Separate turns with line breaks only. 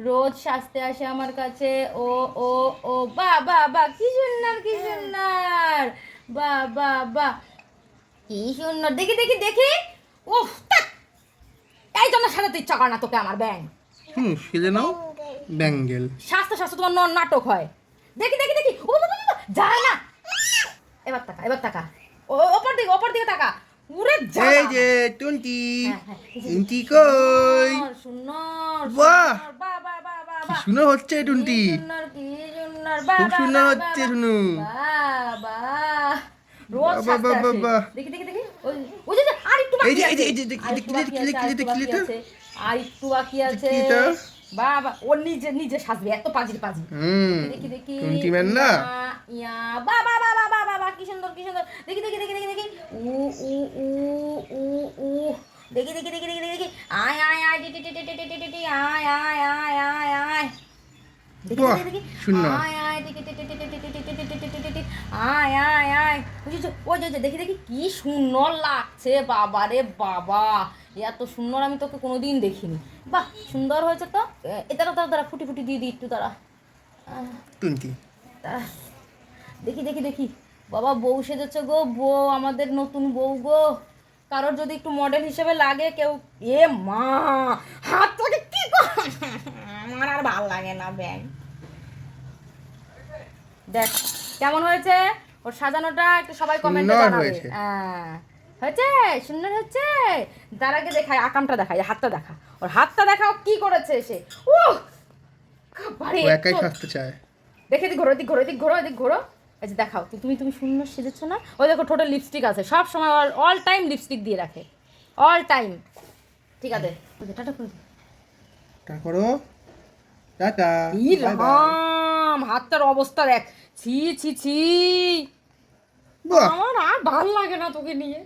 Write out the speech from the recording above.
রোজ সাজতে আসে আমার কাছে। ও ও ও বা বা বা কি সুন্দর কি সুন্দর। বা বা বা কি সুন্দর। দেখি দেখি দেখি। উফ তাক। এই জন্য সাজাতে ইচ্ছা করে না তোকে আমার ব্যাং।
হুম সেজে নাও। ব্যাঙ্গেল।
স্বাস্থ্য স্বাস্থ্য তোমার ন- নাটক হয়। দেখি দেখি দেখি। ও বাবা, বাবা, যায় না। এবার তাকা এবার তাকা। ও ওপর দিকে ওপর দিকে তাকা। উড়ে যা।
এই যে টুনটি।
হ্যাঁ, হ্যাঁ, যে-
টুনটি কই? কি সুন্দর হচ্ছে টুনটি খুব সুন্দর হচ্ছে টুনু
দেখি দেখি দেখি
দেখি দেখি
আয় আয় আয় টি আয় আয় আয় আয় আয় আয় দেখি দেখি কি সুন্দর লাগছে বাবা রে বাবা এত সুন্দর আমি তোকে কোনোদিন দেখিনি বাহ সুন্দর হয়েছে তো এ তারা তারা তারা ফুটি ফুটি দিয়ে দিই একটু তারা দেখি দেখি দেখি বাবা বউ সেজেছে গো বউ আমাদের নতুন বউ গো কারোর যদি একটু মডেল হিসেবে লাগে কেউ এ মা হাত তোকে কি কর আমার আর ভালো লাগে না ব্যাংক দেখ কেমন হয়েছে? ওর সাজানোটা একটু সবাই কমেন্টে জানাবে।
হয়েছে।
হ্যাঁ। হয়েছে? সুন্দর হচ্ছে? তার আগে দেখায় আকামটা দেখায় হাতটা দেখা। ওর হাতটা দেখাও কি করেছে সে? ও বাড়ি
একাই থাকতে চায়।
দেখে দিক ঘোরো দিক ঘোরো দিক ঘোরো দিক ঘোরো। এই যে দেখাও তুমি তুমি সুন্দর সেজেছ না? ওই দেখো টোটাল লিপস্টিক আছে। সব সময় অল টাইম লিপস্টিক দিয়ে রাখে। অল টাইম ঠিক আছে। টাটা করে দে।
করো। টাটা।
ই
bye.
হাতটার অবস্থা দেখ। ছি ছি ছি। আমার আর ভালো লাগে না তোকে নিয়ে।